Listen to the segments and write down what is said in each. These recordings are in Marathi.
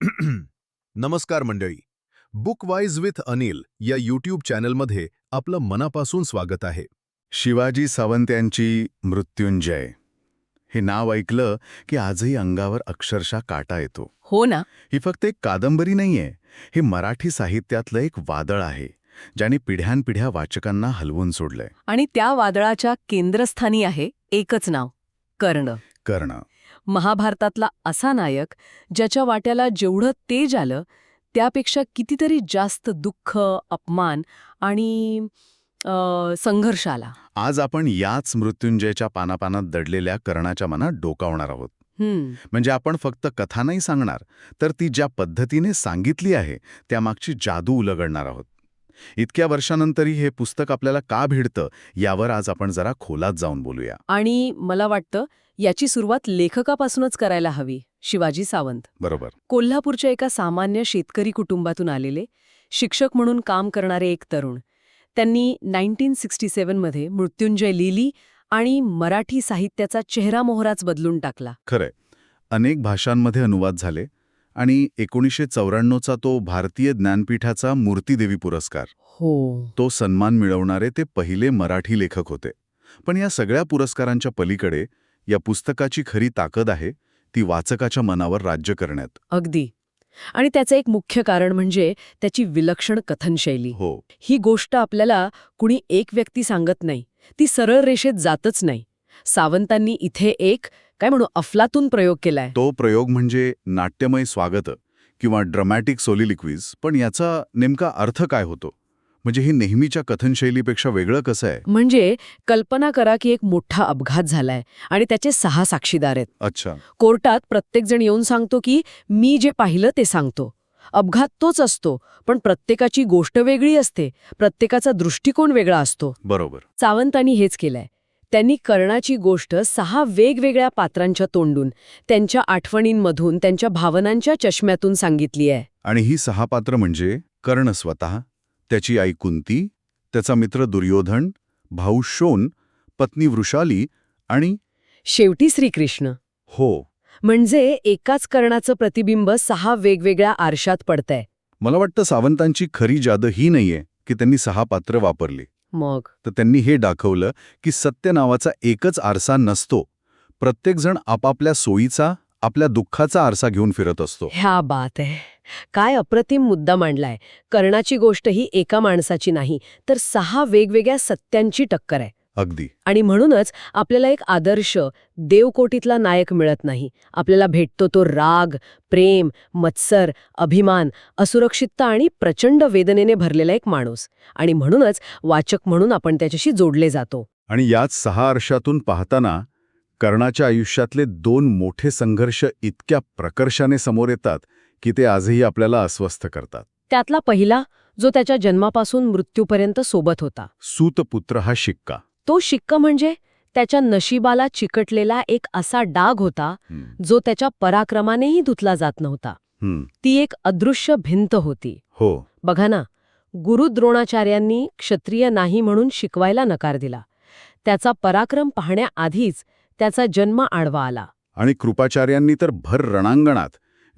नमस्कार मंडळी. बुक वाईज विथ अनिल या यूट्यूब चॅनलमध्ये आपलं मनापासून स्वागत आहे. शिवाजी सावंत यांची मृत्युंजय. हे नाव ऐकलं की आजही अंगावर अक्षरशः काटा येतो. हो ना. ही फक्त एक कादंबरी नाहीये. हे मराठी साहित्यातलं एक वादळ आहे ज्याने पिढ्यानपिढ्या वाचकांना हलवून सोडलंय. आणि त्या वादळाच्या केंद्रस्थानी आहे एकच नाव कर्ण. कर्ण. महाभारतातला असा नायक ज्याच्या वाट्याला जेवढं तेज आलं त्यापेक्षा कितीतरी जास्त दुःख अपमान आणि संघर्ष आला. आज आपण याच मृत्युंजयच्या पानापानात दडलेल्या कर्णाच्या मनात डोकावणार आहोत. म्हणजे आपण फक्त कथा नाही सांगणार तर ती ज्या पद्धतीने सांगितली आहे त्यामागची जादू उलगडणार आहोत. इतक्या वर्षानंतरही हे पुस्तक आपल्याला का भिडतं यावर आज आपण जरा खोलात जाऊन बोलूया. आणि मला वाटतं याची सुरुवात लेखकापासूनच करायला हवी शिवाजी सावंत. बरोबर. कोल्हापूरच्या एका सामान्य शेतकरी कुटुंबातून आलेले शिक्षक म्हणून काम करणारे एक तरुण. त्यांनी नाईन्टीन सिक्स्टी सेव्हनमध्ये मृत्युंजय लिहिली आणि मराठी साहित्याचा चेहरामोहराच बदलून टाकला. खरंय. अनेक भाषांमध्ये अनुवाद झाले आणि एकोणीसशे चौऱ्याण्णवचा तो भारतीय ज्ञानपीठाचा मूर्तीदेवी पुरस्कार. हो. तो सन्मान मिळवणारे ते पहिले मराठी लेखक होते. पण या सगळ्या पुरस्कारांच्या पलीकडे या पुस्तकाची खरी ताकद आहे ती वाचकाच्या मनावर राज्य करण्यात. अगदी. आणि त्याचं एक मुख्य कारण म्हणजे त्याची विलक्षण कथनशैली. हो. ही गोष्ट आपल्याला कुणी एक व्यक्ती सांगत नाही ती सरळ रेषेत जातच नाही. सावंतांनी इथे एक काय म्हणू अफलातून प्रयोग केलाय. तो प्रयोग म्हणजे नाट्यमय स्वागत किंवा ड्रमॅटिक सोलिलिक्विज पण याचा नेमका अर्थ काय होतो? म्हणजे हे नेहमीच्या कथनशैलीपेक्षा वेगळं कसं आहे? म्हणजे कल्पना करा की एक मोठा अपघात झालाय आणि त्याचे सहा साक्षीदार आहेत. अच्छा. कोर्टात प्रत्येकजण येऊन सांगतो की मी जे पाहिलं ते सांगतो. अपघात तोच असतो पण प्रत्येकाची गोष्ट वेगळी असते प्रत्येकाचा दृष्टिकोन वेगळा असतो. बरोबर. सावंतांनी हेच केलंय. त्यांनी कर्णाची गोष्ट सहा वेगवेगळ्या पात्रांच्या तोंडून त्यांच्या आठवणींमधून त्यांच्या भावनांच्या चष्म्यातून सांगितली आहे. आणि ही सहा पात्र म्हणजे कर्ण स्वतः त्याची आई कुंती त्याचा मित्र दुर्योधन भाऊ शोन पत्नी वृषाली आणि शेवटी श्रीकृष्ण. हो. म्हणजे एकाच कर्णाचं प्रतिबिंब सहा वेगवेगळ्या आरशात पडतंय. मला वाटतं सावंतांची खरी जाद ही नाहीये की त्यांनी सहा पात्र वापरली. मग? तर त्यांनी हे दाखवलं की सत्य नावाचा एकच आरसा नसतो. प्रत्येकजण आपापल्या सोयीचा आपल्या दुःखाचा आरसा घेऊन फिरत असतो. ह्या बात आहे. काय अप्रतिम मुद्दा मांडलाय. कर्णाची गोष्ट ही एका माणसाची नाही तर सहा वेगवेगळ्या सत्यांची टक्कर आहे. अगदी. आणि म्हणूनच आपल्याला एक आदर्श देवकोटीतला नायक मिळत नाही. आपल्याला भेटतो तो राग प्रेम मत्सर अभिमान असुरक्षितता आणि प्रचंड वेदनेने भरलेला एक माणूस. आणि म्हणूनच वाचक म्हणून आपण त्याच्याशी जोडले जातो. आणि याच सहा वर्षातून पाहताना कर्णाच्या आयुष्यातले दोन मोठे संघर्ष इतक्या प्रकर्षाने समोर येतात की ते आजही आपल्याला अस्वस्थ करतात. त्यातला पहिला जो त्याच्या जन्मापासून मृत्यूपर्यंत सोबत होता. सूतपुत्र हा शिक्का. तो शिक्का म्हणजे त्याच्या नशिबाला चिकटलेला एक असा डाग होता जो त्याच्या पराक्रमानेही धुतला जात नव्हता. ती एक अदृश्य भिंत होती. हो. बघा ना गुरु द्रोणाचार्यांनी क्षत्रिय नाही म्हणून शिकवायला नकार दिला. त्याचा पराक्रम पाहण्याआधीच त्याचा जन्म आडवा आला. आणि कृपाचार्यांनी तर भर रणांगणात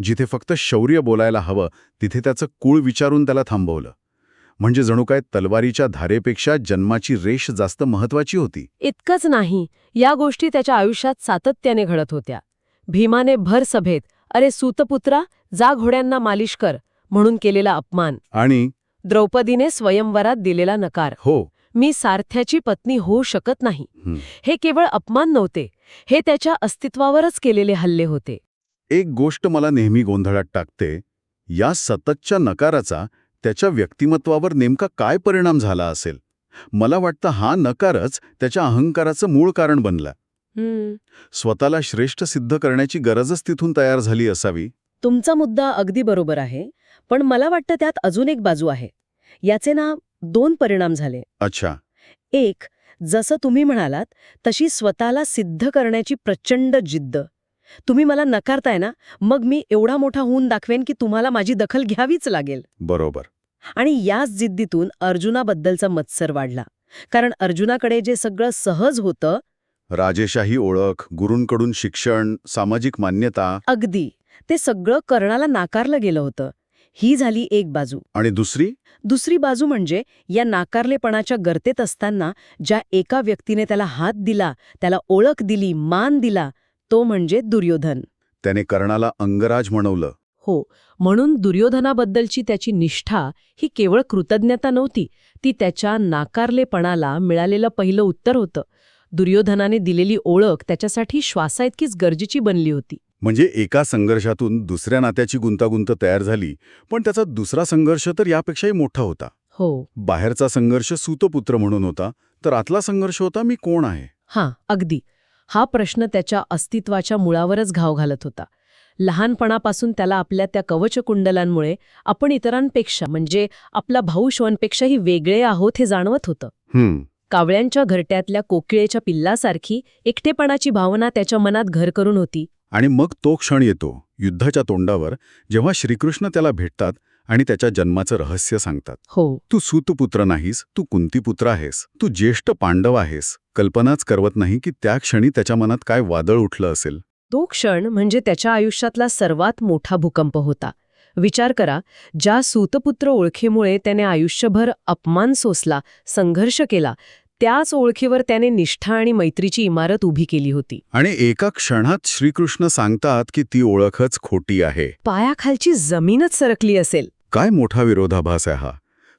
जिथे फक्त शौर्य बोलायला हवं तिथे त्याचं कुळ विचारून त्याला थांबवलं. म्हणजे जणू काय तलवारीच्या धारेपेक्षा जन्माची रेष जास्त महत्वाची होती. इतकंच नाही या गोष्टी त्याच्या आयुष्यात सातत्याने घडत होत्या. भीमाने भर सभेत अरे सूतपुत्रा जा घोड्यांना मालिश कर म्हणून केलेला अपमान. आणि? द्रौपदीने स्वयंवरात दिलेला नकार. हो. मी सारथ्याची पत्नी होऊ शकत नाही. हं, केवळ अपमान नव्हते. हे त्याच्या अस्तित्वावरच केलेले हल्ले होते. एक गोष्ट मला नेहमी गोंधळात टाकते. या सततच्या नकाराचा त्याच्या व्यक्तिमत्वावर नेमका काय परिणाम झाला असेल? मला वाटतं हा नकारच त्याच्या अहंकाराचं मूळ कारण बनला. स्वतःला श्रेष्ठ सिद्ध करण्याची गरजच तिथून तयार झाली असावी. तुमचा मुद्दा अगदी बरोबर आहे. पण मला वाटतं त्यात अजून एक बाजू आहे. याचे ना दोन परिणाम झाले. अच्छा. एक जसं तुम्ही म्हणालात तशी स्वतःला सिद्ध करण्याची प्रचंड जिद्द. तुम्ही मला नकारताय ना मग मी एवढा मोठा होऊन दाखवेन की तुम्हाला माझी दखल घ्यावीच लागेल. बरोबर. आणि याच जिद्दीतून अर्जुनाबद्दलचा मत्सर वाढला. कारण अर्जुनाकडे जे सगळं सहज होतं राजेशाही ओळख गुरूंकडून शिक्षण सामाजिक मान्यता. अगदी. ते सगळं कर्णाला नाकारलं गेलं होतं. ही झाली एक बाजू. आणि दुसरी? दुसरी बाजू म्हणजे या नाकारलेपणाच्या गर्तेत असताना ज्या एका व्यक्तीने त्याला हात दिला त्याला ओळख दिली मान दिला तो म्हणजे दुर्योधन. त्याने कर्णाला अंगराज म्हणवलं. हो म्हणून दुर्योधनाबद्दलची त्याची निष्ठा ही केवळ कृतज्ञता नव्हती ती त्याच्या नाकारलेपणाला मिळालेलं पहिलं उत्तर होतं. दुर्योधनाने दिलेली ओळख त्याच्यासाठी श्वासाइतकीच गरजेची बनली होती. म्हणजे एका संघर्षातून दुसऱ्या नात्याची गुंतागुंत तयार झाली पण त्याचा दुसरा संघर्ष तर यापेक्षाही मोठा होता. हो. बाहेरचा संघर्ष सूतपुत्र म्हणून होता तर आतला संघर्ष होता मी कोण आहे? हां अगदी. हा प्रश्न त्याच्या अस्तित्वाच्या मुळावरच घाव घालत होता. लहानपणापासून त्याला आपल्या त्या कवचकुंडलांमुळे आपण इतरांपेक्षा म्हणजे आपला भाऊ श्वांपेक्षाही वेगळे आहोत हे जाणवत होतं. कावळ्यांच्या घरट्यातल्या कोकिळेच्या पिल्लासारखी एकटेपणाची भावना त्याच्या मनात घर करून होती. आणि मग तो क्षण येतो युद्धाच्या तोंडावर जेव्हा श्रीकृष्ण त्याला भेटतात आणि त्याच्या जन्माचं रहस्य सांगतात. हो. तू सूतपुत्र नाहीस तू कुंतीपुत्र आहेस तू ज्येष्ठ पांडव आहेस. कल्पनाच करवत नाही की त्या क्षणी त्याच्या मनात काय वादळ उठलं असेल. तो क्षण म्हणजे त्याच्या आयुष्यातला सर्वात मोठा भूकंप होता. विचार करा ज्या सूतपुत्र ओळखीमुळे त्याने आयुष्यभर अपमान सोसला संघर्ष केला त्याच ओळखीवर त्याने निष्ठा आणि मैत्रीची इमारत उभी केली होती. आणि एका क्षणात श्रीकृष्ण सांगतात की ती ओळखच खोटी आहे. पायाखालची जमीनच सरकली असेल. काय मोठा विरोधाभास आहे हा.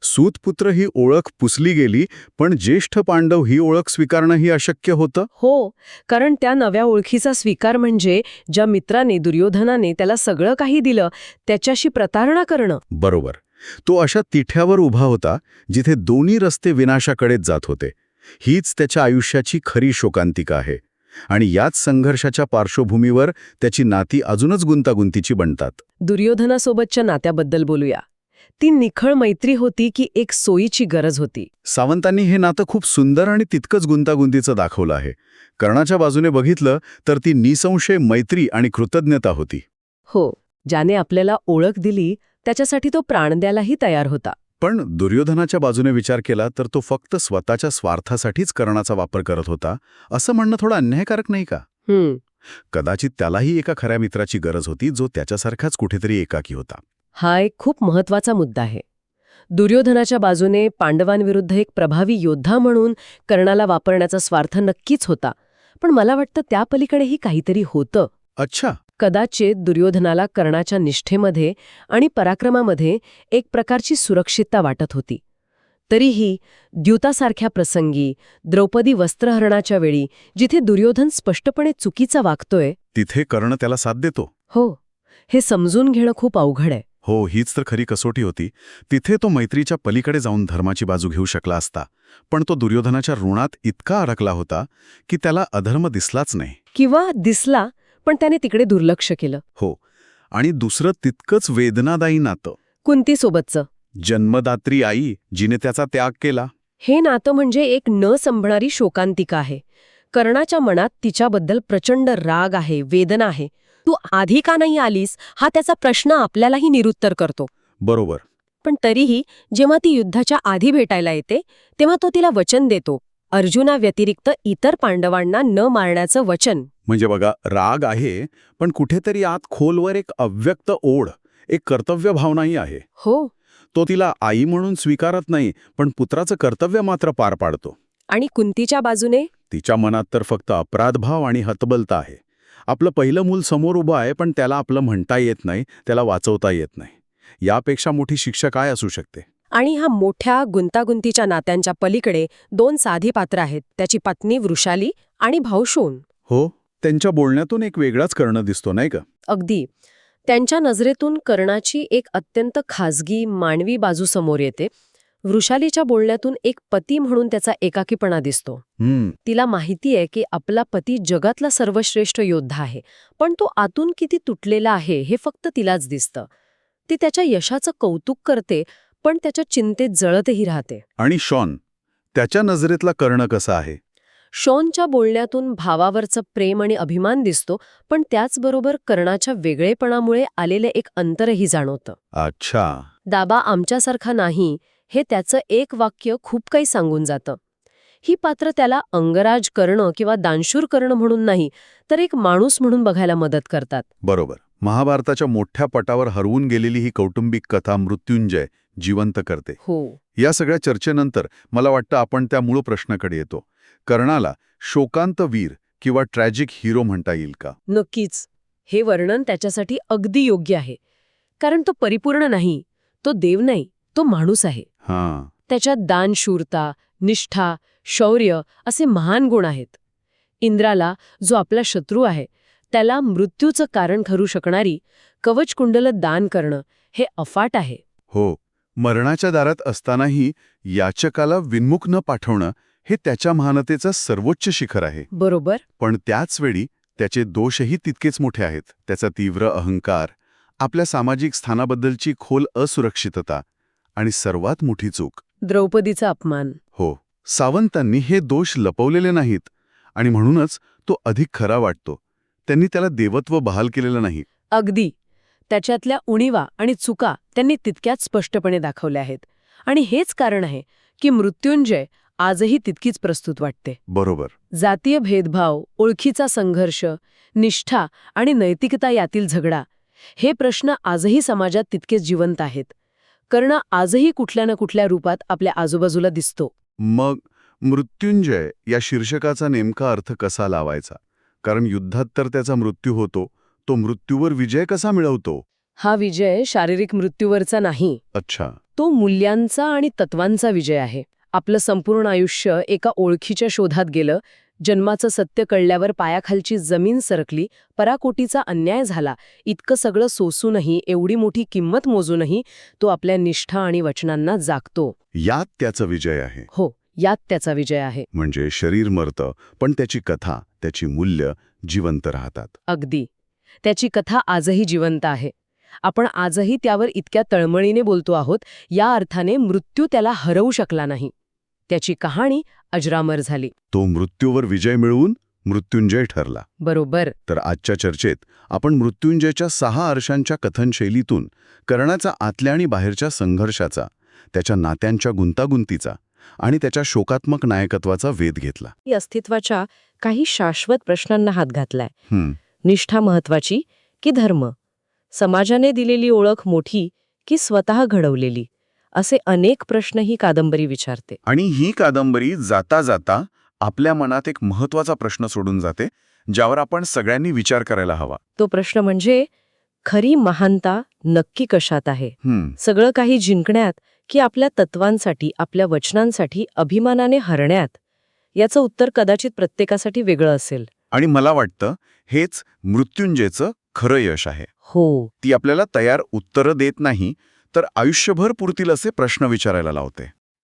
सूतपुत्र ही ओळख पुसली गेली पण ज्येष्ठ पांडव ही ओळख स्वीकारणंही अशक्य होतं? हो कारण त्या नव्या ओळखीचा स्वीकार म्हणजे ज्या मित्राने दुर्योधनाने त्याला सगळं काही दिलं त्याच्याशी प्रतारणा करणं. बरोबर. तो अशा तिठ्यावर उभा होता जिथे दोन्ही रस्ते विनाशाकडेच जात होते. हीच त्याच्या आयुष्याची खरी शोकांतिका आहे. आणि याच संघर्षाच्या पार्श्वभूमीवर त्याची नाती अजूनच गुंतागुंतीची बनतात. दुर्योधनासोबतच्या नात्याबद्दल बोलूया. ती निखळ मैत्री होती की एक सोयीची गरज होती. सावंतांनी हे नातं खूप सुंदर आणि तितकंच गुंतागुंतीचं दाखवलं आहे. कर्णाच्या बाजूने बघितलं तर ती निसंशय मैत्री आणि कृतज्ञता होती. हो ज्याने आपल्याला ओळख दिली त्याच्यासाठी तो प्राण द्यायलाही तयार होता. पण दुर्योधनाच्या बाजूने विचार केला तर तो फक्त स्वतःच्या स्वार्थासाठीच कर्णाचा वापर करत होता असं म्हणणं थोडं अन्यायकारक नाही का? कदाचित त्यालाही एका खऱ्या मित्राची गरज होती जो त्याच्यासारखाच कुठेतरी एकाकी होता. हा एक खूप महत्त्वाचा मुद्दा आहे. दुर्योधनाच्या बाजूने पांडवांविरुद्ध एक प्रभावी योद्धा म्हणून कर्णाला वापरण्याचा स्वार्थ नक्कीच होता पण मला वाटतं त्या पलीकडेही काहीतरी होतं. अच्छा. कदाचित दुर्योधनाला कर्णाच्या निष्ठेमध्ये आणि पराक्रमामध्ये एक प्रकारची सुरक्षितता वाटत होती. तरीही द्यूतासारख्या प्रसंगी द्रौपदी वस्त्रहरणाच्या वेळी जिथे दुर्योधन स्पष्टपणे चुकीचा वागतोय तिथे कर्ण त्याला साथ देतो. हो हे समजून घेणं खूप अवघड आहे. हो हीच तर खरी कसोटी होती. तिथे तो मैत्रीच्या पलीकडे जाऊन धर्माची बाजू घेऊ शकला असता पण तो दुर्योधनाच्या ऋणात इतका अडकला होता की त्याला अधर्म दिसलाच नाही. किंवा दिसला पण त्याने तिकडे दुर्लक्ष केलं. हो. आणि दुसरं तितकंच वेदनादायी नातं. कुंतीसोबतचं. जन्मदात्री आई जिने त्याचा त्याग केला. हे नातं म्हणजे एक न संभणारी शोकांतिका आहे. कर्णाच्या मनात तिच्याबद्दल प्रचंड राग आहे वेदना आहे. तू आधी का नाही आलीस? हा त्याचा प्रश्न आपल्यालाही निरुत्तर करतो. बरोबर. पण तरीही जेव्हा ती युद्धाच्या आधी भेटायला येते तेव्हा तो तिला वचन देतो. अर्जुनाव्यतिरिक्त इतर पांडवांना न मारण्याचं वचन. म्हणजे बघा राग आहे पण कुठेतरी आत खोलवर एक अव्यक्त ओढ एक कर्तव्य भावनाही आहे. हो. तो तिला आई म्हणून स्वीकारत नाही पण पुत्राचं कर्तव्य मात्र पार पाडतो. आणि कुंतीच्या बाजूने? तिच्या मनात तर फक्त अपराधभाव आणि हतबलता आहे. आपलं पहिलं मूल समोर उभं आहे पण त्याला आपलं म्हणता येत नाही त्याला वाचवता येत नाही. यापेक्षा मोठी शिक्षा काय असू शकते? आणि हा मोठ्या गुंतागुंतीच्या नात्यांच्या पलीकडे दोन साधी पात्र आहेत. त्याची पत्नी वृषाली आणि भाऊ शोन. हो त्यांच्या बोलण्यातून एक वेगळाच करणं दिसतो नाही का? अगदी. त्यांच्या नजरेतून कर्णाची एक अत्यंत खाजगी मानवी बाजू समोर येते. वृषालीच्या बोलण्यातून एक पती म्हणून त्याचा एकाकीपणा दिसतो. तिला माहिती आहे की आपला पती जगातला सर्वश्रेष्ठ योद्धा आहे पण तो आतून किती तुटलेला आहे हे फक्त तिलाच दिसतं. ती त्याच्या यशाचं कौतुक करते पण त्याच्या चिंतेत जळतही राहते. आणि शॉन त्याच्या नजरेतला कर्ण कसा आहे? शॉनच्या बोलण्यातून भावावरचं प्रेम आणि अभिमान दिसतो पण त्याचबरोबर कर्णाच्या वेगळेपणामुळे आलेले एक अंतरही जाणवतं. अच्छा. दाबा आमच्यासारखा नाही हे त्याचं एक वाक्य खूप काही सांगून जातं. ही पात्र त्याला अंगराज करणं किंवा दानशूर करणं म्हणून नाही तर एक माणूस म्हणून बघायला मदत करतात. बरोबर. महाभारताच्या मोठ्या पटावर हरवून गेलेली ही कौटुंबिक कथा मृत्युंजय जिवंत करते. हो. या सगळ्या चर्चेनंतर मला वाटतं आपण त्या मूळ प्रश्नाकडे येतो. कर्णाला शोकांत वीर किंवा ट्रॅजिक हिरो म्हणता येईल का? नक्कीच. हे वर्णन त्याच्यासाठी अगदी योग्य आहे. कारण तो परिपूर्ण नाही. तो देव नाही. तो माणूस आहे. हां. त्याच्यात दानशूरता निष्ठा शौर्य असे महान गुण आहेत. इंद्राला जो आपला शत्रू आहे त्याला मृत्यूचं कारण ठरू शकणारी कवचकुंडल दान करणं हे अफाट आहे. हो मरणाच्या दारात असतानाही याचकाला विन्मुख न पाठवणं हे त्याच्या महानतेचं सर्वोच्च शिखर आहे. बरोबर. पण त्याचवेळी त्याचे दोषही तितकेच मोठे आहेत. त्याचा तीव्र अहंकार आपल्या सामाजिक स्थानाबद्दलची खोल असुरक्षितता आणि सर्वात मोठी चूक. द्रौपदीचा अपमान. हो सावंतांनी हे दोष लपवलेले नाहीत आणि म्हणूनच तो अधिक खरा वाटतो. त्यांनी त्याला देवत्व बहाल केलेलं नाही. अगदी. त्याच्यातल्या उणीवा आणि चुका त्यांनी तितक्याच स्पष्टपणे दाखवल्या आहेत. आणि हेच कारण आहे की मृत्युंजय आजही तितकीच प्रस्तुत वाटते. बरोबर. जातीय भेदभाव ओळखीचा संघर्ष निष्ठा आणि नैतिकता यातील झगडा हे प्रश्न आजही समाजात तितकेच जिवंत आहेत. कर्ण आजही कुठल्या ना कुठल्या रूपात आपल्या आजूबाजूला दिसतो. मग मृत्युंजय या शीर्षकाचा नेमका अर्थ कसा लावायचा? कारण युद्धात तर त्याचा मृत्यू होतो. तो मृत्यूवर विजय कसा मिळवतो? हा विजय शारीरिक मृत्यूवरचा नाही. अच्छा. तो मूल्यांचा आणि तत्वांचा विजय आहे. आपलं संपूर्ण आयुष्य एका ओळखीच्या शोधात गेलं. जन्माचं सत्य कळल्यावर पायाखालची जमीन सरकली. पराकोटीचा अन्याय झाला. इतकं सगळं सोसूनही एवढी मोठी किंमत मोजूनही तो आपल्या निष्ठा आणि वचनांना जागतो. यात त्याचा विजय आहे. हो यात त्याचा विजय आहे. म्हणजे शरीर मरतं पण त्याची कथा त्याची मूल्य जिवंत राहतात. अगदी. त्याची कथा आजही जिवंत आहे. आपण आजही त्यावर इतक्या तळमळीने बोलतो आहोत या अर्थाने मृत्यू त्याला हरवू शकला नाही. त्याची कहाणी अजरामर झाली. तो मृत्यूवर विजय मिळवून मृत्युंजय ठरला. बरोबर. तर आजच्या चर्चेत आपण मृत्युंजयच्या सहा अर्षांच्या कथनशैलीतून कर्णाचा आतल्या आणि बाहेरच्या संघर्षाचा त्याच्या नात्यांच्या गुंतागुंतीचा आणि त्याच्या शोकात्मक नायकत्वाचा वेध घेतला. ही अस्तित्वाच्या काही शाश्वत प्रश्नांना हात घातलाय. निष्ठा महत्वाची की धर्म? समाजाने दिलेली ओळख मोठी की स्वतः घडवलेली? असे अनेक प्रश्न ही कादंबरी विचारते. आणि ही कादंबरी जाता जाता आपल्या मनात एक महत्त्वाचा प्रश्न सोडून जाते ज्यावर आपण सगळ्यांनी विचार करायला हवा. तो प्रश्न म्हणजे खरी महानता नक्की कशात आहे? सगळं काही जिंकण्यात की आपल्या तत्वांसाठी आपल्या वचनांसाठी अभिमानाने हरण्यात? याचं उत्तर कदाचित प्रत्येकासाठी वेगळं असेल. आणि मला वाटतं हेच मृत्युंजयचं खरं यश आहे. हो. ती आपल्याला तयार उत्तरं देत नाही तर आयुष्यभर पुरतील असे प्रश्न विचारायला लावते.